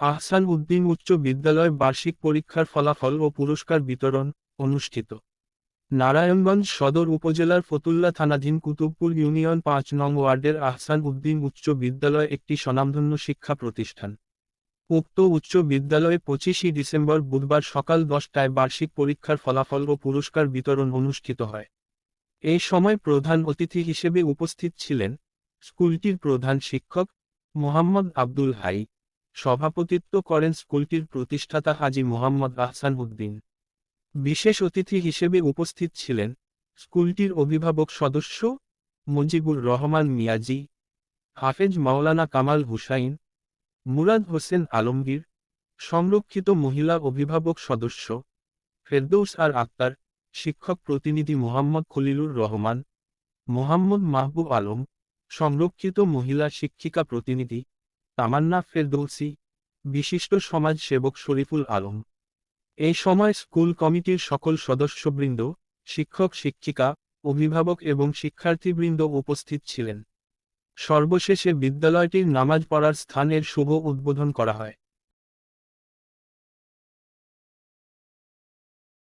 আহসান উদ্দিন উচ্চ বিদ্যালয় বার্ষিক পরীক্ষার ফলাফল ও পুরস্কার বিতরণ অনুষ্ঠিত। নারায়ণগঞ্জ সদর উপজেলার ফতুল্লা থানাধীন কুতুবপুর ইউনিয়ন পাঁচ নং ওয়ার্ডের আহসান উদ্দিন উচ্চ বিদ্যালয় একটি স্বনামধন্য শিক্ষা প্রতিষ্ঠান। উক্ত উচ্চ বিদ্যালয়ে পঁচিশে ডিসেম্বর বুধবার সকাল দশটায় বার্ষিক পরীক্ষার ফলাফল ও পুরস্কার বিতরণ অনুষ্ঠিত হয়। এই সময় প্রধান অতিথি হিসেবে উপস্থিত ছিলেন স্কুলটির প্রধান শিক্ষক মোহাম্মদ আব্দুল হাই। সভাপতিত্ব করেন স্কুলটির প্রতিষ্ঠাতা হাজি মোহাম্মদ আহসান উদ্দিন। বিশেষ অতিথি হিসেবে উপস্থিত ছিলেন স্কুলটির অভিভাবক সদস্য মুজিবুর রহমান মিয়াজি, হাফেজ মাওলানা কামাল হুসাইন, মুরাদ হোসেন আলমগীর, সংরক্ষিত মহিলা অভিভাবক সদস্য ফেরদৌস আর আক্তার, শিক্ষক প্রতিনিধি মোহাম্মদ খলিলুর রহমান, মোহাম্মদ মাহবুব আলম, সংরক্ষিত মহিলা শিক্ষিকা প্রতিনিধি তামান্না ফেরদৌসি, বিশিষ্ট সমাজ সেবক শরীফুল আলম। এই সময় স্কুল কমিটির সকল সদস্যবৃন্দ, শিক্ষক, শিক্ষিকা, অভিভাবক এবং শিক্ষার্থীবৃন্দ উপস্থিত ছিলেন। সর্বশেষে বিদ্যালয়টির নামাজ পড়ার স্থানের শুভ উদ্বোধন করা হয়।